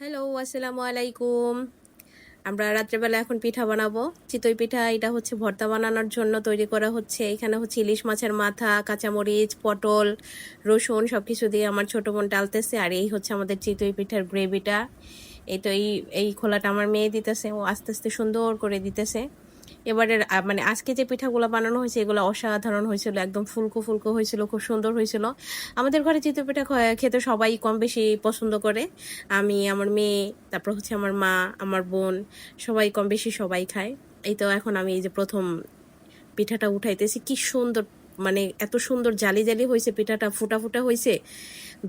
Hello, আসসালামু আলাইকুম। আমরা রাত্রেবেলা এখন পিঠা বানাবো। চিতই পিঠা, এটা হচ্ছে ভর্তা বানানোর জন্য তৈরি করা হচ্ছে। এখানে হচ্ছে ইলিশ মাছের মাথা, কাঁচামরিচ, পটল, রসুন সব কিছু দিয়ে আমার ছোটো বোন ডালতেছে। আর এই হচ্ছে আমাদের চিতই পিঠার গ্রেভিটা। এই তো এই এই খোলাটা আমার মেয়ে দিতেছে। ও আস্তে আস্তে সুন্দর করে দিতেছে। এবারের আ, মানে আজকে যে পিঠাগুলো বানানো হয়েছে এগুলো অসাধারণ হয়েছিল একদম ফুলকো ফুলকো হয়েছিল খুব সুন্দর হয়েছিল। আমাদের ঘরে চিতই পিঠা খেতে সবাই কম বেশি পছন্দ করে। আমি আমার মেয়ে তারপর হচ্ছে আমার মা আমার বোন সবাই কম বেশি সবাই খায়। এই তো এখন আমি এই যে প্রথম পিঠাটা উঠাইতেছি। কি সুন্দর মানে এত সুন্দর জালি জালি হয়েছে পিঠাটা ফুটা ফুটা হয়েছে।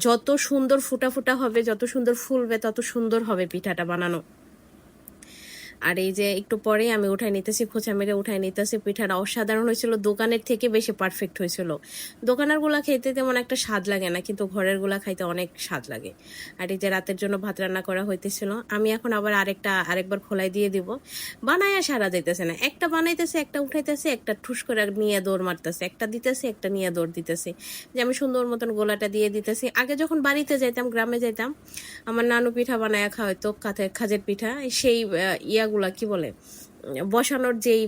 যত সুন্দর ফুটা ফুটা হবে যত সুন্দর ফুলবে তত সুন্দর হবে পিঠাটা বানানো। আর এই যে একটু পরে আমি উঠাই নিতেছি খোঁচা মেরে উঠাই নিতেছি পিঠাটা অসাধারণ হয়েছিল দোকানের থেকে বেশি পারফেক্ট হয়েছিল। দোকানেরগুলা খেতে তেমন একটা স্বাদ লাগে না কিন্তু ঘরেরগুলা খাইতে অনেক স্বাদ লাগে। আর এই যে রাতের জন্য ভাত রান্না করা হইতেছিল আমি এখন আবার আরেকটা আরেকবার খোলাই দিয়ে দিব। বানায়া সারা যাইতেছে না একটা বানাইতেছে একটা উঠাইতেছে একটা ঠুস করে নিয়ে দৌড় মারতেছে একটা দিতেছে একটা নিয়ে দৌড় দিতেছে। যে আমি সুন্দর মতন গোলাটা দিয়ে দিতেছি। আগে যখন বাড়িতে যাইতাম গ্রামে যাইতাম আমার নানু পিঠা বানায়া খাওয়াইতো খাজের পিঠা সেই আহ, ইয়াগুলা কি বলে, বসানোর যেই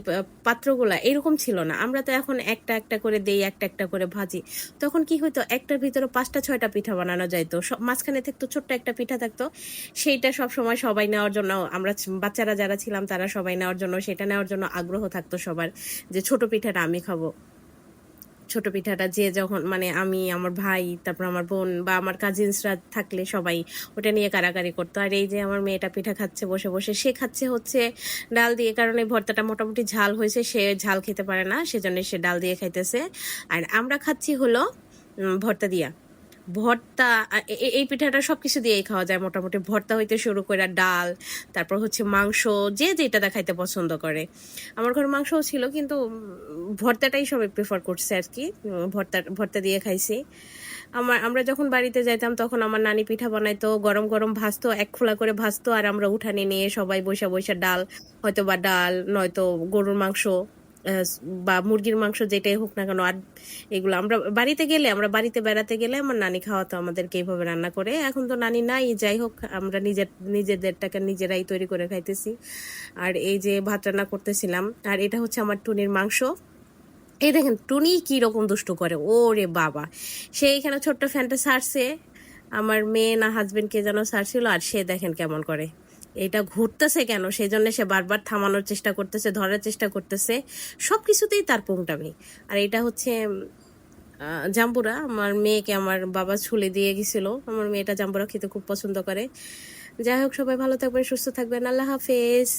পাত্রগুলা এরকম ছিল না। আমরা তো এখন একটা একটা করে দেই, একটা একটা করে ভাজি। তখন কি হইতো, একটার ভিতরে পাঁচটা, ছয়টা পিঠা বানানো যাইতো। সব মাঝখানে থাকতো ছোট্ট একটা পিঠা থাকতো। সেইটা সব সময় সবাই নেওয়ার জন্য, আমরা বাচ্চারা যারা ছিলাম তারা সবাই নেওয়ার জন্য, সেটা নেওয়ার জন্য আগ্রহ থাকতো সবার যে ছোট পিঠাটা আমি খাব। ছোট পিঠাটা যে যখন মানে আমি, আমার ভাই, তারপর আমার বোন বা আমার কাজিনসরা থাকলে সবাই ওটা নিয়ে কারাকারি করতো। আর এই যে আমার মেয়েটা পিঠা খাচ্ছে, বসে বসে, সে খাচ্ছে হচ্ছে ডাল দিয়ে, কারণে ভর্তাটা মোটামুটি ঝাল হয়েছে, সে ঝাল খেতে পারে না, সেজন্য সে ডাল দিয়ে খাইতেছে। আর আমরা খাচ্ছি হলো ভর্তা দিয়া। ভর্তা এই পিঠাটা সব কিছু দিয়েই খাওয়া যায় মোটামুটি। ভর্তা হইতে শুরু করে ডাল, তারপর হচ্ছে মাংস, যে যেটা দেখাইতে পছন্দ করে। আমার ঘরে মাংসও ছিল, কিন্তু ভর্তাটাই সবাই প্রেফার করছে আর কি। ভর্তা ভর্তা দিয়ে খাইছি। আমার, আমরা যখন বাড়িতে যাইতাম, তখন আমার নানি পিঠা বানাইতো, গরম গরম ভাজতো, এক খোলা করে ভাজতো, আর আমরা উঠানে নিয়ে সবাই বসে বসে ডাল হয়তো বা ডাল, নয়তো গরুর মাংস। বা মুরগির মাংস যেটাই হোক না কেন, আর এগুলো আমরা বাড়িতে গেলে, আমরা বাড়িতে বেড়াতে গেলে আমার নানি খাওয়াতো আমাদেরকে এইভাবে রান্না করে। এখন তো নানি নাই, যাই হোক, আমরা নিজের, নিজেদেরটাকে নিজেরাই তৈরি করে খাইতেছি। আর এই যে ভাত রান্না করতেছিলাম, আর এটা হচ্ছে আমার টুনির মাংস। এই দেখেন, টুনি কি রকম দুষ্টু করে ও রে বাবা। সে এখানে ছোট্ট ফ্যানটা সারছে, আমার মেয়ে না হাজবেন্ডকে যেন সারছিল, আর সে দেখেন কেমন করে। এটা ঘুরতেছে কেন? সেই জন্য সে বারবার থামানোর চেষ্টা করতেছে, ধরার চেষ্টা করতেছে। সব কিছুতেই তার পুংটামি। আর এটা হচ্ছে জাম্বুরা, আমার মেয়েকে আমার বাবা ছুলে দিয়ে গেছিল। আমার মেয়েটা জাম্বুরা খেতে খুব পছন্দ করে। যাই হোক, সবাই ভালো থাকবেন, সুস্থ থাকবেন। আল্লাহ হাফেজ।